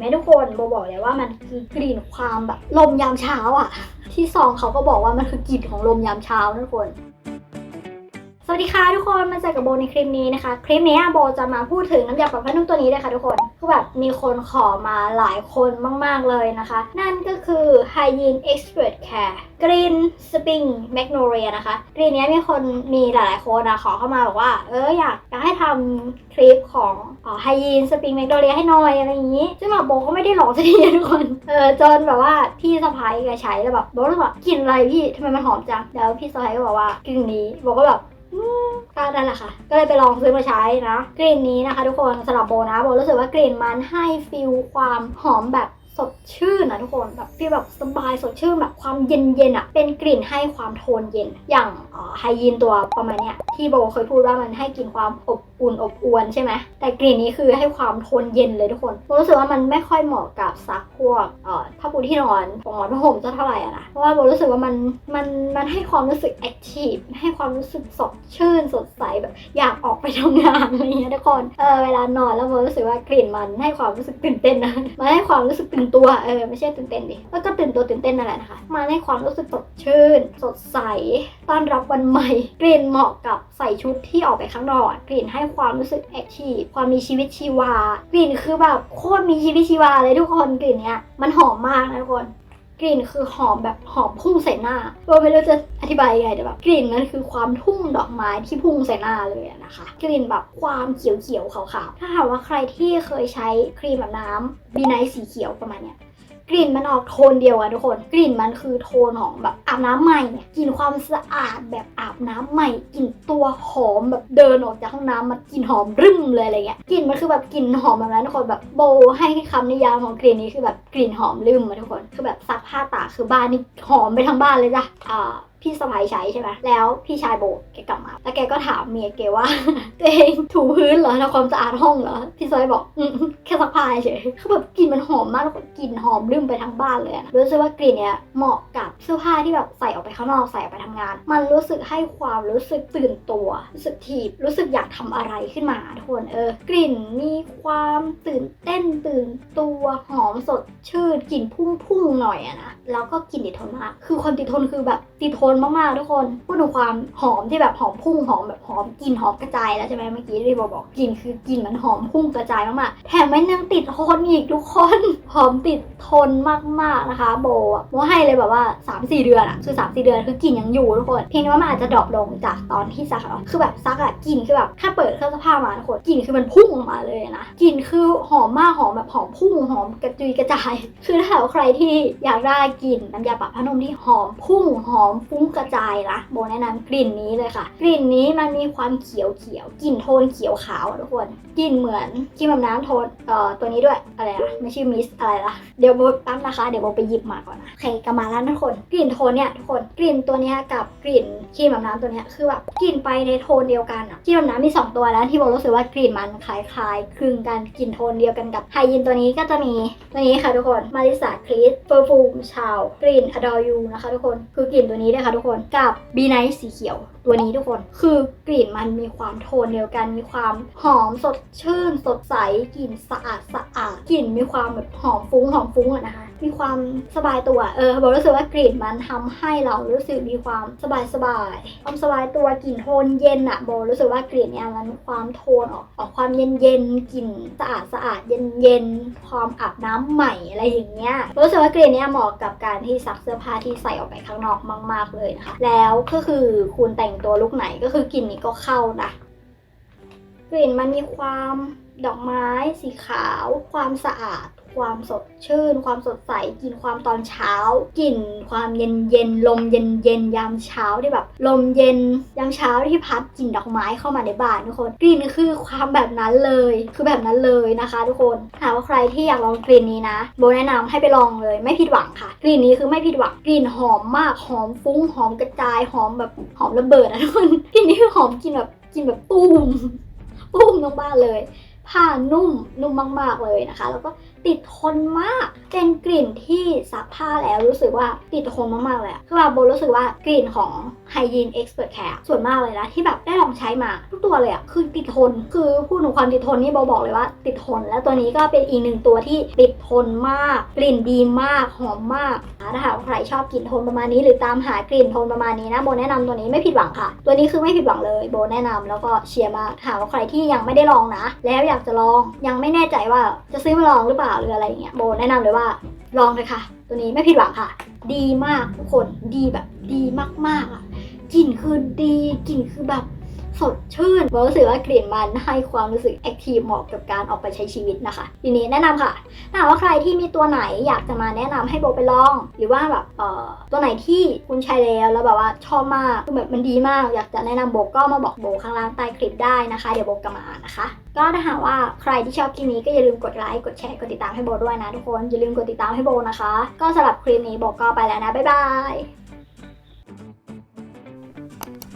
ไหมทุกคนโบบอกเลยว่ามันคือกลิ่นความแบบลมยามเช้าอะที่ซองเขาก็บอกว่ามันคือกลิ่นของลมยามเช้านะทุกคน วัสดีค่ะทุกคนมาเจอกับโบในคลิปนี้นะคะ คลิปนี้โบจะมาพูดถึงน้ำยาปรับผ้านุ่มตัวนี้เลยค่ะทุกคนคือแบบมีคนขอมาหลายคนมาก ๆ เลยนะคะ นั่นก็คือ Hygiene Expert Care Green Spring Magnolia นะคะกรีนนี้มีคนมีหลาย ๆ คนนะขอเข้ามาบอกว่า เอออยากอยากให้ทำคลิปของไฮยีนสปริงแมกโนเลียให้หน่อยอะไรอย่างนี้ ซึ่งแบบโบก็ไม่ได้หลอกสักทีนะทุกคน เออจนแบบว่าพี่สะพ้ายแกใช้แล้วแบบโบก็เลยบกกลินอะไรพี่ทำไมมันหอมจัง แล้วพี่สะพ้ายก็บอกว่ากลิ่นนี้โบก็แบบ ก็นั่นแหละค่ะ ก็เลยไปลองซื้อมาใช้นะ กลิ่นนี้นะคะ ทุกคนสำหรับโบนะโบรู้สึกว่ากลิ่นมันให้ฟิลความหอมแบบสดชื่นนะทุกคนแบบฟีลแบบสบายสดชื่นแบบความเย็นเย็นๆอะเป็นกลิ่นให้ความโทนเย็น อย่างไฮยีนตัวประมาณเนี้ยที่โบเคยพูดว่ามันให้กลิ่นความอบ อุ่นอบอวนใช่ไหมแต่กลิ่นนี้คือให้ความโทนเย็นเลยทุกคนโบรู้สึกว่ามันไม่ค่อยเหมาะกับซักพวกเอ่อผ้าปูที่นอนของหมอนผ้าห่มจะเท่าไหร่อะนะเพราะว่าโบรู้สึกว่ามันมันมันให้ความรู้สึกแอคทีฟให้ความรู้สึกสดชื่นสดใสแบบอยากออกไปทำงานอะไรเงี้ยทุกคนเออเวลานอนแล้วโบรู้สึกว่ากลิ่นมันให้ความรู้สึกตื่นเต้นนะมันให้ความรู้สึกตื่นตัวเออไม่ใช่ตื่นเต้นดิแล้วก็ตื่นตัวตื่นเต้นนั่นแหละนะคะมันให้ความรู้สึกสดชื่น สดใสต้อนรับวันใหม่ กลิ่นเหมาะกับใส่ชุดที่ออกไปข้างนอกกลิ่นให้ความรู้สึกแอคทีฟความมีชีวิตชีวา กลิ่นคือแบบโคตรมีชีวิตชีวาเลยทุกคนกลิ่นเนี้ยมันหอมมากนะทุกคนกลิ่นคือหอมแบบหอมพุ่งใส่หน้าโบไม่รู้จะอธิบายยังไงแต่แบบกลิ่นมันคือความทุ่งดอกไม้ที่พุ่งใส่หน้าเลยนะคะ กลิ่นแบบความเขียวๆขาวๆถ้าถามว่าใครที่เคยใช้ครีมแบบน้ำบีไนสีเขียวประมาณเนี้ย กลิ่นมันออกโทนเดียวอะทุกคน กลิ่นมันคือโทนของแบบอาบน้ำใหม่เนี่ยกลิ่นความสะอาดแบบอาบน้ำใหม่กลิ่นตัวหอมแบบเดินออกจากห้องน้ำมากลิ่นหอมรึมเลยอะไรเงี้ยกลิ่นมันคือแบบกลิ่นหอมแบบนั้นทุกคนแบบโบให้คำนิยามของกลิ่นนี้คือแบบกลิ่นหอมรึมอะทุกคน คือแบบซักผ้าตากคือบ้านนี่หอมไปทั้งบ้านเลยจ้ะอ่า พี่สะพ้ายใช้ใช่ไหมแล้วพี่ชายโบแกกลับมา แล้วแกก็ถามเมียแกว่า ตัวเองถูพื้นเหรอทำความสะอาดห้องเหรอ พี่สะพ้ายบอกอืแค่ซักผ้าเฉยคือแบบกลิ่นมันหอมมากแล้วก็กลิ่นหอมลืมไปทั้งบ้านเลยนะรู้สึกว่ากลิ่นเนี้ยเหมาะกับเสื้อผ้าที่แบบใส่ออกไปข้างนอกใส่ออกไปทำงาน มันรู้สึกให้ความรู้สึกตื่นตัว รู้สึกทีบรู้สึกอยากทำอะไรขึ้นมาทุกคนเออกลิ่นมีความตื่นเต้นตื่นตัวหอมสดชื่นกลิ่นพุ่งๆหน่อยอะนะแล้วก็กลิ่นติดทนมากคือความติดทนคือแบบติดทนมากๆทุกคน พูดถึงความหอมที่แบบหอมพุ่งหอมแบบหอมกลิ่นหอมกระจายแล้วใช่ไหมเมื่อกี้ที่บอกบอกกลิ่นคือกลิ่นมันหอมพุ่งกระจายมากๆแถมมันยังติดทนอีกทุกคนหอมติดทนมากๆนะคะ โบอะโบให้เลยแบบว่า 3-4 เดือนอะคือ 3-4 เดือนคือกลิ่นยังอยู่ทุกคน เพียงแต่ว่ามันอาจจะดรอปลงจากตอนที่ซักอะคือแบบซักอะกลิ่นคือแบบถ้าเปิดเครื่องซักผ้ามาทุกคนกลิ่นคือมันพุ่งออกมาเลยนะกลิ่นคือหอมมากหอมแบบหอมพุ่งหอมกระจุยกระจาย คือถ้าหากว่าใครที่อยากได้กลิ่นน้ำยาปรับผ้านุ่มที่หอมพุ่งหอมฟุ้งกระจายนะโบแนะนำกลิ่นนี้เลยค่ะ กลิ่นนี้มันมีความเขียวเขียวกลิ่นโทนเขียวขาวทุกคนกลิ่นเหมือนครีมอาบน้ำโทนเอ่อตัวนี้ด้วยอะไรอะไม่ชื่อมิสอะไรละเดี๋ยวโบตั้งนะคะเดี๋ยวโบไปหยิบมาก่อนนะโอเคกลับมาแล้วทุกคน กลิ่นโทนเนี่ยทุกคนกลิ่นตัวเนี้ยกับกลิ่นครีมอาบน้ำตัวเนี้ยคือแบบกลิ่นไปในโทนเดียวกันอะครีมอาบน้ำมีสองตัวแล้วที่โบรู้สึกว่ากลิ่นมันคล้ายๆคลึงกันกลิ่นโทนเดียวกันกับไฮยินตัวนี้ก็จะมีตัวนี้ค่ะทุกคนมาริสาคริสเปอร์ฟูมชาวกลิ่น Adore You นะคะทุกคนคือกลิ่นตัวนี้เลยค่ะทุกคนกับบีไนท์สีเขียวตัวนี้ทุกคน คือกลิ่นมันมีความโทนเดียวกัน มีความหอมสดชื่น สดใสกลิ่นสะอาดสะอาดกลิ่นมีความแบบหอมฟุ้งหอมฟุ้งอะนะคะ มีความสบายตัว เออบอกรู้สึกว่ากลิ่นมันทำให้เรารู้สึกมีความสบายสบายความสบายตัวกลิ่นโทนเย็นอะโบรู้สึกว่ากลิ่นเนี่ยมันความโทนออกออกความเย็นเย็นกลิ่นสะอาดสะอาดเย็นเย็นความอาบน้ำใหม่อะไรอย่างเงี้ยรู้สึกว่ากลิ่นเนี่ยเหมาะกับการที่ซักเสื้อผ้าที่ใส่ออกไปข้างนอกมาก ๆเลยนะคะแล้วก็คือคุณแต่งตัวลุคไหนก็คือกลิ่นนี้ก็เข้านะกลิ่นมันมีความดอกไม้สีขาว ความสะอาด ความสดชื่น ความสดใสกลิ่นความตอนเช้ากลิ่นความเย็นเย็นลมเย็นเย็นยามเช้าที่แบบลมเย็นยามเช้าที่พัดกลิ่นดอกไม้เข้ามาในบ้านทุกคนกลิ่นคือความแบบนั้นเลยคือแบบนั้นเลยนะคะ ทุกคนหากว่าใครที่อยากลองกลิ่นนี้นะโบแนะนำให้ไปลองเลยไม่ผิดหวังค่ะ กลิ่นนี้คือไม่ผิดหวังกลิ่นหอมมากหอมฟุ้งหอมกระจายหอมแบบหอมระเบิดอะทุกคนกลิ่นนี้คือหอมกลิ่นแบบกลิ่นแบบตูมปุ้มทั้งบ้านเลย ผ้านุ่มนุ่มมาก ๆ เลยนะคะ แล้วก็ ติดทนมาก เป็นกลิ่นที่ซักผ้าแล้วรู้สึกว่าติดทนมากๆเลยคือแบบโบรู้สึกว่ากลิ่นของ Hygiene Expert Care ส่วนมากเลยนะ ที่แบบได้ลองใช้มาทุกตัวเลยอะคือติดทน คือพูดถึงความติดทนนี่โบบอกเลยว่า ติดทน แล้วตัวนี้ก็เป็นอีกหนึ่งตัวที่ติดทนมาก กลิ่นดีมาก หอมมากถ้าหากว่าใครชอบกลิ่นโทนประมาณนี้หรือตามหากลิ่นโทนประมาณนี้นะโบแนะนำตัวนี้ไม่ผิดหวังค่ะ ตัวนี้คือไม่ผิดหวังเลยโบแนะนำแล้วก็เชียร์มากถาหากว่าใครที่ยังไม่ได้ลองนะ แล้วอยากจะลองยังไม่แน่ใจว่าจะซื้อมาลองหรือเปล่าหรืออะไรอย่างเงี้ยโบแนะนำเลยว่าลองเลยค่ะ ตัวนี้ไม่ผิดหวังค่ะ ดีมากทุกคนดีแบบดีมากๆอะกลิ่นคือดีกลิ่นคือแบบ สดชื่นโบรู้สึกว่ากลิ่นมันให้ความรู้สึกแอคทีฟเหมาะกับการออกไปใช้ชีวิตนะคะทีนี้แนะนำค่ะถ้าหากว่าใครที่มีตัวไหนอยากจะมาแนะนำให้โบไปลอง หรือว่าแบบเอ่อตัวไหนที่คุณใช้แล้วแล้วแบบว่าชอบมากคือแบบมันดีมาก อยากจะแนะนำโบก็มาบอกโบข้างล่างใต้คลิปได้นะคะ เดี๋ยวโบจะมาอ่านนะคะ ก็ถ้าหากว่าใครที่ชอบคลิปนี้ก็อย่าลืมกดไลค์กดแชร์กดติดตามให้โบด้วยนะทุกคนอย่าลืมกดติดตามให้โบนะคะ ก็สำหรับคลิปนี้โบก็ไปแล้วนะบ๊ายบาย